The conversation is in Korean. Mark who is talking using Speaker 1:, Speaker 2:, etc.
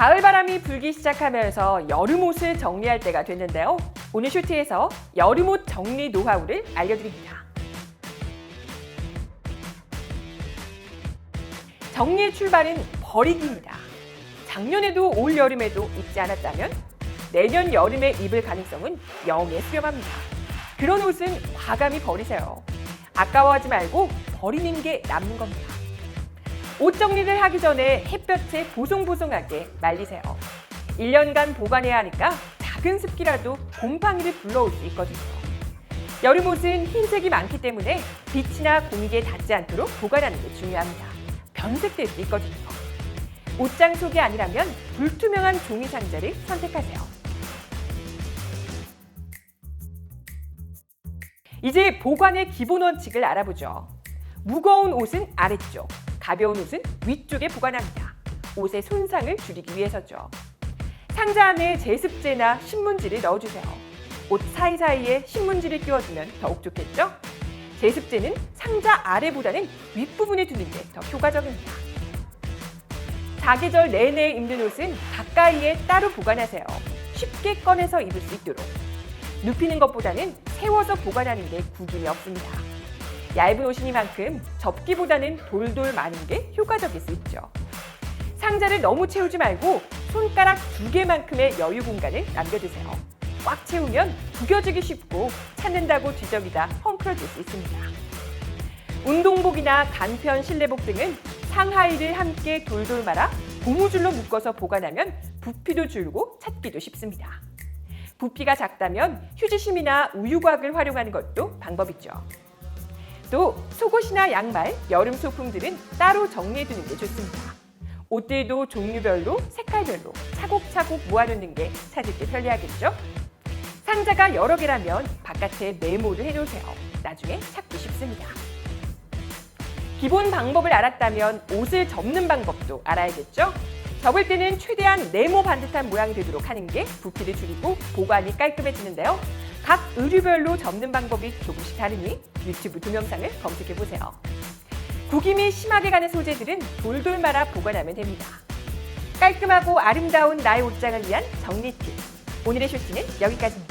Speaker 1: 가을 바람이 불기 시작하면서 여름 옷을 정리할 때가 됐는데요. 오늘 슈트에서 여름 옷 정리 노하우를 알려드립니다. 정리의 출발은 버리기입니다. 작년에도 올 여름에도 입지 않았다면 내년 여름에 입을 가능성은 0에 수렴합니다. 그런 옷은 과감히 버리세요. 아까워하지 말고 버리는 게 남는 겁니다. 옷 정리를 하기 전에 햇볕에 보송보송하게 말리세요. 1년간 보관해야 하니까 작은 습기라도 곰팡이를 불러올 수 있거든요. 여름 옷은 흰색이 많기 때문에 빛이나 공기에 닿지 않도록 보관하는 게 중요합니다. 변색될 수 있거든요. 옷장 속이 아니라면 불투명한 종이 상자를 선택하세요. 이제 보관의 기본 원칙을 알아보죠. 무거운 옷은 아래쪽, 가벼운 옷은 위쪽에 보관합니다. 옷의 손상을 줄이기 위해서죠. 상자 안에 제습제나 신문지를 넣어주세요. 옷 사이사이에 신문지를 끼워주면 더욱 좋겠죠? 제습제는 상자 아래보다는 윗부분에 두는 게 더 효과적입니다. 사계절 내내 입는 옷은 가까이에 따로 보관하세요. 쉽게 꺼내서 입을 수 있도록. 눕히는 것보다는 세워서 보관하는 게 구김이 없습니다. 얇은 옷이니만큼 접기보다는 돌돌 마는 게 효과적일 수 있죠. 상자를 너무 채우지 말고 손가락 두 개만큼의 여유 공간을 남겨두세요. 꽉 채우면 구겨지기 쉽고 찾는다고 뒤적이다 헝클어질 수 있습니다. 운동복이나 간편 실내복 등은 상하의를 함께 돌돌 말아 고무줄로 묶어서 보관하면 부피도 줄고 찾기도 쉽습니다. 부피가 작다면 휴지심이나 우유곽을 활용하는 것도 방법이죠. 또 속옷이나 양말, 여름 소품들은 따로 정리해두는 게 좋습니다. 옷들도 종류별로, 색깔별로 차곡차곡 모아놓는 게 찾을 때 편리하겠죠? 상자가 여러 개라면 바깥에 메모를 해놓으세요. 나중에 찾기 쉽습니다. 기본 방법을 알았다면 옷을 접는 방법도 알아야겠죠? 접을 때는 최대한 네모 반듯한 모양이 되도록 하는 게 부피를 줄이고 보관이 깔끔해지는데요. 각 의류별로 접는 방법이 조금씩 다르니 유튜브 동영상을 검색해 보세요. 구김이 심하게 가는 소재들은 돌돌 말아 보관하면 됩니다. 깔끔하고 아름다운 나의 옷장을 위한 정리 팁. 오늘의 쇼츠는 여기까지입니다.